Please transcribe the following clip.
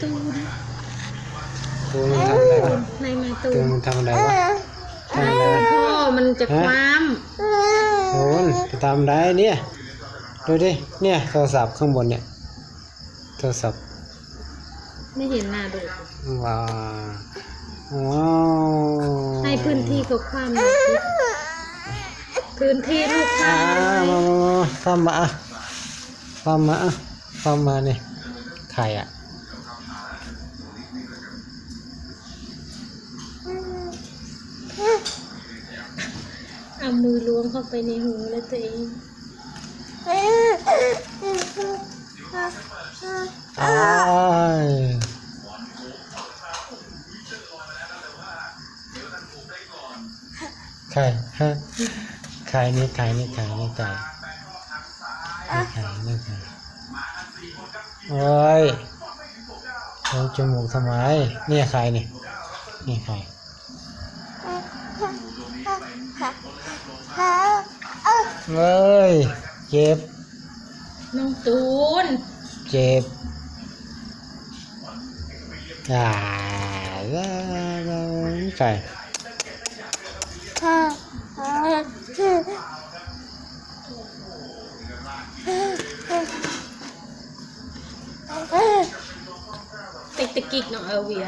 ตูนตูนมันทำอะไรวะในไม้ตูตูนนมันทำอะไรวะทำอะไรวะพ่อมันจะความตูนจะทำอะไรเนี่ย ดูดิ เนี่ยโทรศัพท์ข้างบนเนี่ย โทรศัพท์ ไม่เห็นหน้าดูว้าว ว้าวให้พื้นที่เขาความหน่อยสิพื้นที่ลูกค้าอ่ามามามาฟัมมาอะฟัมมาอะฟัมมาเนี่ยไข่อะ เอามือล้วงเข้าไปในหูแล้วตัวเองอ้ายไข่ฮะไข่นี่ไข่นี่ไข่นี่ไข่นี่ไข่นี่ไข่โอ้ยโอ้ยจมูกทำไมเนี่ยไข่นี่นี่ไข่ เฮ้ย เจ็บ น้องตูน เจ็บอ่าไก่ติกตะกิกน้องเอลเวีย